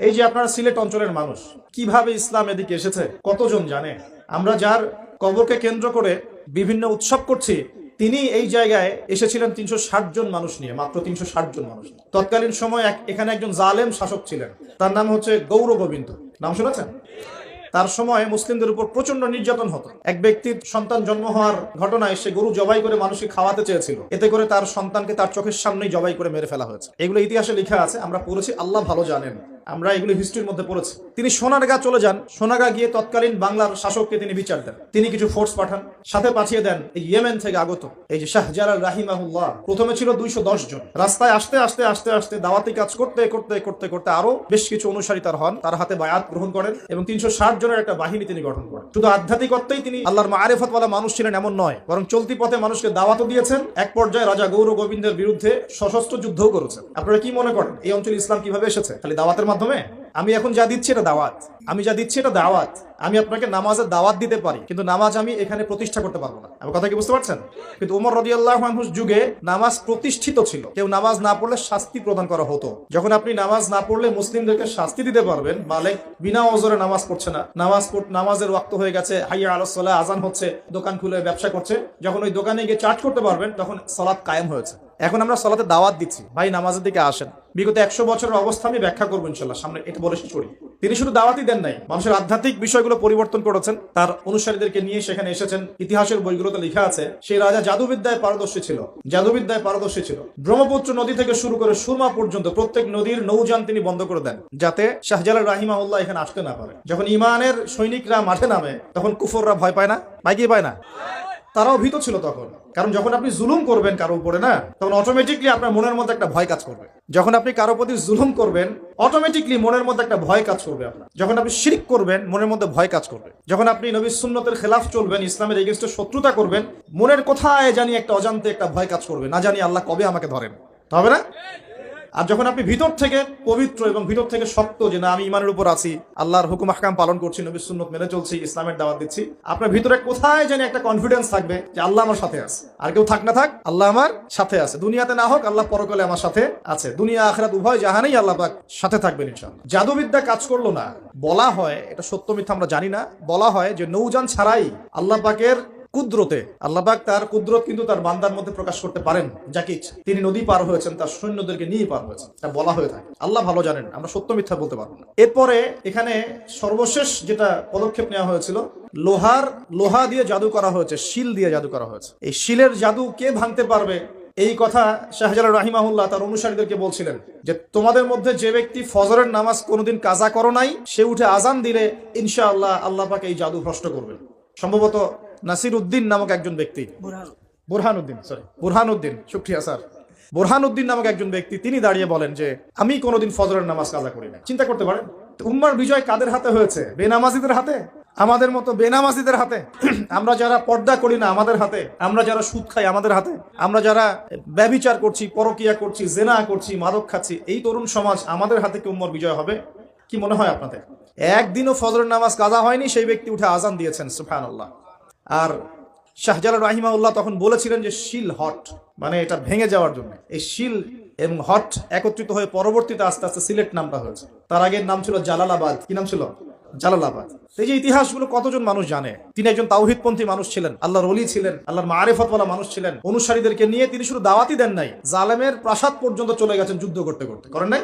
এই যে আপনারা সিলেট অঞ্চলের মানুষ, কীভাবে ইসলাম এদিকে এসেছে, কতজন জানে? আমরা যার কবরকে কেন্দ্র করে বিভিন্ন উৎসব করছি, তিনি এই জায়গায় এসেছিলেন তিনশো ষাট জন মানুষ নিয়ে, মাত্র তিনশো ষাট জন মানুষ তৎকালীন সময় এখানে একজন জালেম শাসক ছিলেন, তার নাম হচ্ছে গৌর গোবিন্দ। নাম শুনেছেন? তার সময় মুসলিমদের উপর প্রচণ্ড নির্যাতন হতো। এক ব্যক্তির সন্তান জন্ম হওয়ার ঘটনায় সে গরু জবাই করে মানুষকে খাওয়াতে চেয়েছিল। এতে করে তার সন্তানকে তার চোখের সামনেই জবাই করে মেরে ফেলা হয়েছে। এগুলো ইতিহাসে লেখা আছে, আমরা পড়েছি, আল্লাহ ভালো জানেন। আমরা এগুলো হিস্ট্রির মধ্যে পড়েছি। তিনি সোনারগা চলে যান। সোনাগা গিয়ে তৎকালীন বাংলার শাসককে তিনি বিচার দেন। তিনি কিছু ফোর্স পাঠান। সাথে পাঠিয়ে দেন এই ইয়েমেন থেকে আগত। এই যে শাহজালাল রাহিমাহুল্লাহ, প্রথমে ছিল দুইশো দশ জন। রাস্তায় আসতে আসতে আসতে আসতে দাওয়াতি কাজ করতে করতে করতে করতে আরও বেশ কিছু অনুসারী তার হন। তার হাতে বায়াত গ্রহণ করেন এবং তিনশো ষাট জনের একটা বাহিনী তিনি গঠন করেন। শুধু আধ্যাত্মিকত্বেই তিনি আল্লাহর মারেফতওয়ালা মানুষ ছিলেন এমন নয়, বরং চলতি পথে মানুষকে দাওয়াতও দিয়েছেন। এক পর্যায়ে রাজা গৌর গোবিন্দের বিরুদ্ধে সশস্ত্র যুদ্ধও করেছেন। আপনারা কি মনে করেন, এই অঞ্চলে ইসলাম কীভাবে এসেছে? খালি দাওয়াতের মাধ্যমে আমি এখন যা দিচ্ছি এটা দাওয়াত। আমি যা দিচ্ছি এটা দাওয়াত। আমি আপনাকে নামাজের দাওয়াত দিতে পারি, কিন্তু নামাজ আমি এখানে প্রতিষ্ঠা করতে পারব না। কথা কি বুঝতে পারছেন? কিন্তু উমর রদিয়াল্লাহ মানুষ যুগে নামাজ প্রতিষ্ঠিত ছিল। কেউ নামাজ না পড়লে শাস্তি প্রদান করা হতো। যখন আপনি নামাজ না পড়লে মুসলিমদেরকে শাস্তি দিতে পারবেন, মালিক বিনা ওজরে নামাজ পড়ছে না। নামাজ নামাজের ওয়াক্ত হয়ে গেছে, হাইয়া আলসলা আজান হচ্ছে, দোকান খুলে ব্যবসা করছে। যখন ওই দোকানে গিয়ে চার্জ করতে পারবেন, তখন সলাৎ কায়েম হয়েছে। এখন আমরা সলাতে দাওয়াত দিচ্ছি। ভাই, নামাজের দিকে আসেন। বিগত একশো বছরের অবস্থা আমি ব্যাখ্যা করব ইনশাল্লাহ, সামনে এটা বলে শেষ করি তিনি শুধু দাওয়াতই দেন নাই, মানুষের আধ্যাত্মিক বিষয়গুলো পরিবর্তন করেছেন। তার অনুসারীদেরকে নিয়ে সেখানে এসেছেন। ইতিহাসের বইগুলোতে লেখা আছে সেই রাজা জাদুবিদ্যায় পারদর্শী ছিল। জাদুবিদ্যায় পারদর্শী ছিল। ব্রহ্মপুত্র নদী থেকে শুরু করে সুরমা পর্যন্ত প্রত্যেক নদীর নৌযান তিনি বন্ধ করে দেন, যাতে শাহজালাল রাহিমাহুল্লাহ এখানে আসতে না পারে। যখন ইমানের সৈনিকরা মাঠে নামে, তখন কুফররা ভয় পায় না? পায় কি পায় না? তারাও ভীত ছিল তখন। কারণ যখন আপনি জুলুম করবেন কারও উপরে না, তখন অটোমেটিকলি আপনার মনের মধ্যে একটা ভয় কাজ করবে। যখন আপনি কারও প্রতি জুলুম করবেন অটোমেটিকলি মনের মধ্যে একটা ভয় কাজ করবে আপনার। যখন আপনি শিরিক করবেন, মনের মধ্যে ভয় কাজ করবে। যখন আপনি নবী সুন্নতের খেলাফ চলবেন, ইসলামের এগেনস্টে শত্রুতা করবেন, মনের কোথায় জানি একটা অজান্তে একটা ভয় কাজ করবে। না জানি আল্লাহ কবে আমাকে ধরেন। হবে না? আর যখন আপনি ভিতর থেকে পবিত্র এবং ভিতর থেকে শক্ত যে না, আমি ইমানের উপর আছি, আল্লাহর হুকুম, আহকাম পালন করছি নবী সুন্নত মেনে চলছি, ইসলামের দাওয়াত দিচ্ছি, আপনার ভিতরে কোথায় যেন একটা কনফিডেন্স থাকবে যে আল্লাহ আমার সাথে আছে। আর কেউ থাক না থাক, আল্লাহ আমার সাথে আছে। দুনিয়াতে না হোক, আল্লাহ পরকালে আমার সাথে আছে। দুনিয়া, আখরাত, উভয় জাহানেই আল্লাহ পাক সাথে থাকবেন ইনশাআল্লাহ। জাদুবিদ্যা কাজ করল না। বলা হয়, এটা সত্য মিথ্যা আমরা জানি না, বলা হয় যে নৌযান ছাড়াই আল্লাহ পাকের কুদ্রতে। আল্লাহবাক তার কুদরত কিন্তু তার বান্দার মধ্যে প্রকাশ করতে পারেন। যাকে ইচ্ছা। তিনি নদী পার হয়েছেন, তার সৈন্যদেরকে নিয়ে পার হয়েছেন। তা বলা হয়ে থাকে। আল্লাহ ভালো জানেন, আমরা সত্য মিথ্যা বলতে পারব না। এরপরে এখানে সর্বশেষ যেটা পদক্ষেপ নেওয়া হয়েছিল, লোহার, লোহা দিয়ে জাদু করা হয়েছে, শিল দিয়ে জাদু করা হয়েছে। এই শিলের জাদু কে ভাঙতে পারবে? এই কথা শাহজালাল রাহিমাহুল্লাহ তার অনুসারীদেরকে বলছিলেন যে, তোমাদের মধ্যে যে ব্যক্তি ফজরের নামাজ কোনোদিন কাজা করো নাই, সে উঠে আজান দিলে ইনশাআল্লাহ আল্লাহ পাকে এই জাদু ভ্রষ্ট করবে সম্ভবত নাসির উদ্দিন নামক একজন ব্যক্তি। বুরহান। উদ্দিন সরি বুরহান উদ্দিন শুক্রিয়া স্যার। বুরহান উদ্দিন নামক একজন ব্যক্তি তিনি দাঁড়িয়ে বলেন যে আমি কোনোদিন ফজরের নামাজ কাজা করি না চিন্তা করতে পারেন উম্মার বিজয় কাদের হাতে হয়েছে? বেনামাজিদের হাতে? আমাদের মতো বেনামাজিদের হাতে? আমরা যারা পর্দা করি না আমাদের হাতে? আমরা যারা সুদ খাই আমাদের হাতে? আমরা যারা ব্যবিচার করছি পরকিয়া করছি জেনা করছি মাদক খাচ্ছি এই তরুণ সমাজ আমাদের হাতে কি উম্মর বিজয় হবে? কি মনে হয় আপনাদের? একদিনও ফজরের নামাজ কাজা হয়নি, সেই ব্যক্তি উঠে আজান দিয়েছেন সুফান আর শাহজালাল রাহিমাউল্লাহ তখন বলেছিলেন যে, শিল হট মানে এটা ভেঙে যাওয়ার জন্য। এই শিল এবং হট একত্রিত হয়ে পরবর্তীতে আস্তে আস্তে সিলেট নামটা হয়েছে। তার আগের নাম ছিল জালালাবাদ। কি নাম ছিল? জালালাবাদ এই যে ইতিহাসগুলো কতজন মানুষ জানে? তিনি একজন তাওহিদপন্থী মানুষ ছিলেন, আল্লাহর অলি ছিলেন, আল্লাহর মারেফতওয়ালা মানুষ ছিলেন। অনুসারীদেরকে নিয়ে তিনি শুধু দাওয়াতি দেন নাই, জালেমের প্রাসাদ পর্যন্ত চলে গেছেন যুদ্ধ করতে করতে। করেন নাই?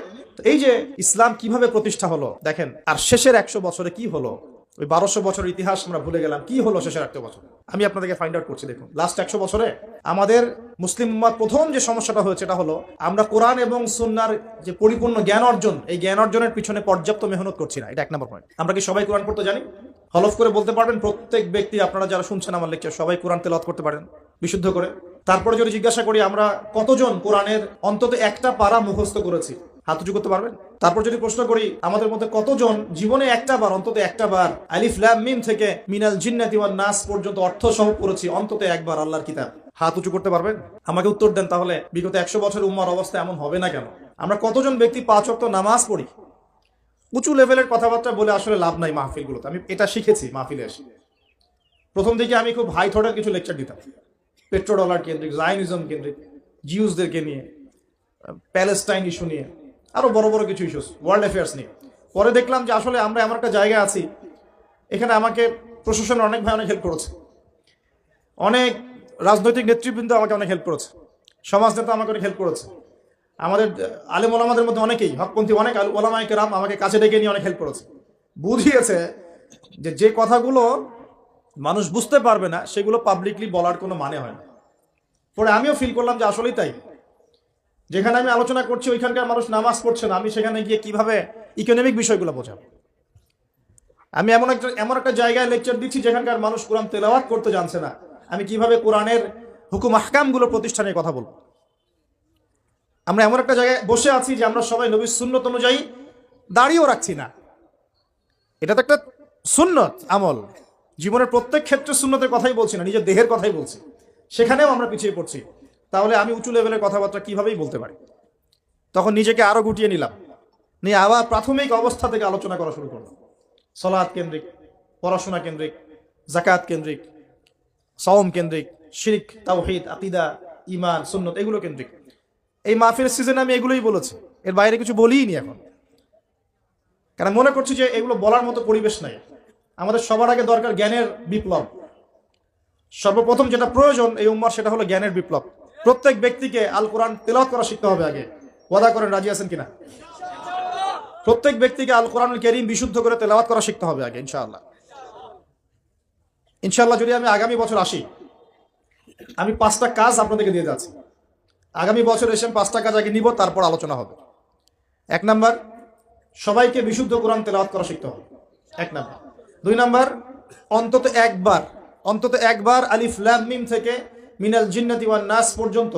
এই যে ইসলাম কীভাবে প্রতিষ্ঠা হলো? দেখেন, আর শেষের একশো বছরে কি হলো? ওই বারোশো বছর ইতিহাস আমরা ভুলে গেলাম। কি হলো শেষের একশো বছর? আমি আপনাদেরকে ফাইন্ড আউট করছি, দেখুন। লাস্ট একশো বছরে আমাদের মুসলিম উম্মার প্রথম যে সমস্যাটা হয়েছে এটা হলো আমরা কোরআন এবং সুন্নার যে পরিপূর্ণ জ্ঞান অর্জন, এই জ্ঞান অর্জনের পিছনে পর্যাপ্ত মেহনত করছি না। এটা এক নম্বর পয়েন্ট আমরা কি সবাই কোরআন পড়তে জানি? হলফ করে বলতে পারবেন, প্রত্যেক ব্যক্তি, আপনারা যারা শুনছেন আমার লেকচার সবাই কোরআন তেলাওয়াত করতে পারেন, বিশুদ্ধ করে। তারপরে যদি জিজ্ঞাসা করি, আমরা কতজন কোরআনের অন্তত একটা পারা মুখস্থ করেছি? হাত উঁচু করতে পারবেন? তারপর যদি প্রশ্ন করি, আমাদের মধ্যে কতজন জীবনে একটা বার, অন্তত একটা বার, আলিফ মিম থেকে মিনাল জিন্নাতি ওয়ান নাস পর্যন্ত অর্থ সহ পড়েছি, অন্তত একবার আল্লাহর কিতাব। হাত উঁচু করতে পারবেন? আমাকে উত্তর দেন তাহলে, বিগত একশো বছর উম্মার অবস্থা এমন হবে না কেন? আমরা কতজন ব্যক্তি পাঁচ অক্ট নামাজ পড়ি? উঁচু লেভেলের কথাবার্তা বলে আসলে লাভ নাই মাহফিলগুলোতে। আমি এটা শিখেছি মাহফিলে এসে। প্রথম দিকে আমি খুব হাই থটের কিছু লেকচার দিতাম। পেট্রো ডলার কেন্দ্রিক জাইনিজম কেন্দ্রিক জিউসদেরকে নিয়ে প্যালেস্টাইন ইস্যু নিয়ে। আরও বড় বড় কিছু ইস্যুস ওয়ার্ল্ড অ্যাফেয়ার্স নিয়ে। পরে দেখলাম যে আসলে আমরা এমন একটা জায়গায় আছি, এখানে আমাকে প্রশাসনের অনেক ভাই অনেক হেল্প করেছে। অনেক রাজনৈতিক নেতৃবৃন্দ আমাকে অনেক হেল্প করেছে। সমাজ নেতা আমাকে অনেক হেল্প করেছে। আমাদের আলেম ওলামাদের মধ্যে অনেকেই, হকপন্থী অনেক আল- ওলামায়ে কেরাম আমাকে কাছে ডেকে নিয়ে অনেক হেল্প করেছে। বুঝিয়েছে যে যে কথাগুলো মানুষ বুঝতে পারবে না, সেগুলো পাবলিকলি বলার কোনো মানে হয় না। পরে আমিও ফিল করলাম যে আসলেই তাই। যেখানে আমি আলোচনা করছি, ওইখানকার মানুষ নামাজ পড়ছে না। আমি সেখানে গিয়ে কীভাবে ইকোনমিক বিষয়গুলো বোঝাবো? আমি এমন একটা এমন একটা জায়গায় লেকচার দিচ্ছি যেখানকার মানুষ কোরআন তেলাওয়াত করতে জানছে না। আমি কীভাবে কোরআনের হুকুম আহকামগুলো প্রতিষ্ঠানের কথা বলব? আমরা এমন একটা জায়গায় বসে আছি যে আমরা সবাই নবীর সুন্নত অনুযায়ী দাঁড়িয়েও রাখছি না। এটা তো একটা সুন্নত আমল। জীবনের প্রত্যেক ক্ষেত্রে সুন্নতের কথাই বলছি না, নিজের দেহের কথাই বলছি। সেখানেও আমরা পিছিয়ে পড়ছি। তাহলে আমি উঁচু লেভেলের কথাবার্তা কিভাবেই বলতে পারি? তখন নিজেকে আরও গুটিয়ে নিলাম। নিয়ে আবার প্রাথমিক অবস্থা থেকে আলোচনা করা শুরু করলাম। সলাদ কেন্দ্রিক, পড়াশোনা কেন্দ্রিক জাকাত কেন্দ্রিক, সওম কেন্দ্রিক, শিরিক, তাওহিদ, আকিদা ইমান সুন্নত এগুলো কেন্দ্রিক। এই মাহফিলের সিজনে আমি এগুলোই বলেছি। এর বাইরে কিছু বলিই নি এখন। কারণ মনে করছি যে এগুলো বলার মতো পরিবেশ নাই। আমাদের সবার আগে দরকার জ্ঞানের বিপ্লব। সর্বপ্রথম যেটা প্রয়োজন এই উম্মার সেটা হলো জ্ঞানের বিপ্লব। প্রত্যেক ব্যক্তিকে আল কোরআন তেলাওয়াত করা শিখতে হবে আগে। ওয়াদা করেন, রাজি আছেন কিনা? প্রত্যেক ব্যক্তিকে আল কোরআন কেরিম বিশুদ্ধ করে তেলাওয়াত করা শিখতে হবে আগে, ইনশাআল্লাহ। ইনশাআল্লাহ যদি আমি আগামী বছর আসি, আমি পাঁচটা কাজ আপনাদেরকে দিয়ে যাচ্ছি। আগামী বছর এসে পাঁচটা কাজ আগে নিব, তারপর আলোচনা হবে। এক নাম্বার, সবাইকে বিশুদ্ধ কোরআন তেলাওয়াত করা শিখতে হবে। এক নাম্বার। দুই নাম্বার, অন্তত একবার অন্তত একবার আলিফ ল্যাম মিম থেকে মিনাল জিন্নাতি ওয়ান নাস পর্যন্ত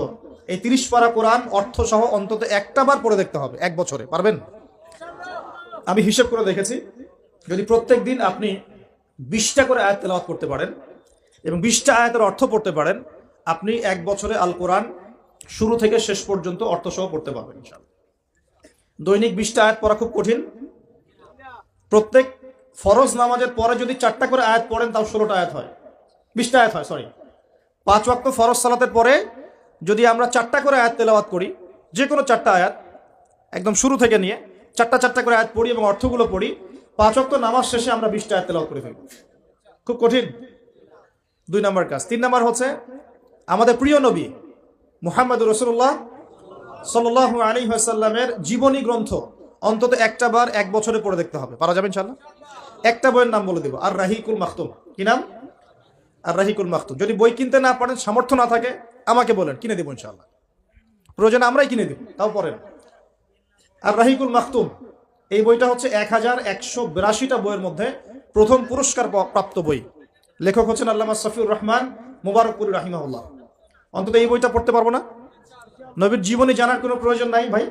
এই তিরিশ পারা কোরআন অর্থ সহ অন্তত একটা বার পড়ে দেখতে হবে, এক বছরে, পারবেন? আমি হিসেব করে দেখেছি, যদি প্রত্যেক দিন আপনি বিশটা করে আয়াত তেলাওয়াত করতে পারেন এবং বিশটা আয়াতের অর্থ পড়তে পারেন, আপনি এক বছরে আল কোরআন শুরু থেকে শেষ পর্যন্ত অর্থ সহ পড়তে পারবেন দৈনিক বিশটা আয়াত পড়া খুব কঠিন। প্রত্যেক ফরজ নামাজের পরে যদি চারটা করে আয়াত পড়েন, তাও ষোলোটা আয়াত হয়। বিশটা আয়াত হয় সরি পাঁচ ওয়াক্ত ফরজ সালাতের পরে যদি আমরা চারটা করে আয়াত তেলাওয়াত করি, যে কোনো চারটা আয়াত, একদম শুরু থেকে নিয়ে চারটা চারটা করে আয়াত পড়ি এবং অর্থগুলো পড়ি, পাঁচ ওয়াক্ত নামাজ শেষে আমরা বিশটা আয়াত তেলাওয়াত করে ফেলব। খুব কঠিন। দুই নম্বর কাজ। তিন নম্বর হচ্ছে, আমাদের প্রিয় নবী মুহাম্মদ রসুল্লাহ সাল্লাহ আলী সাল্লামের জীবনী গ্রন্থ অন্তত একটা বার এক বছরে পড়ে দেখতে হবে। পারা যাবে ইনশাল্লাহ একটা বইয়ের নাম বলে দেবো। আর রাহিকুল মাহতুম কি নাম? আর রাহিকুল মাহতুম যদি বই কিনতে না পারেন, সামর্থ্য না থাকে, আমাকে বলেন, কিনে দেবো ইনশাল্লাহ প্রয়োজন আমরাই কিনে দেব, তাও পড়েন আর রাহিকুল মাহতুম এই বইটা হচ্ছে এক হাজার একশো বিরাশিটা বইয়ের মধ্যে প্রথম পুরস্কার প্রাপ্ত বই। লেখক হচ্ছেন আল্লামা সফিউর রহমান মুবারকপুর রাহিমাউল্লাহ অন্তত এই বইটা পড়তে পারব না? নবীর জীবনে জানার কোনো প্রয়োজন নাই ভাই?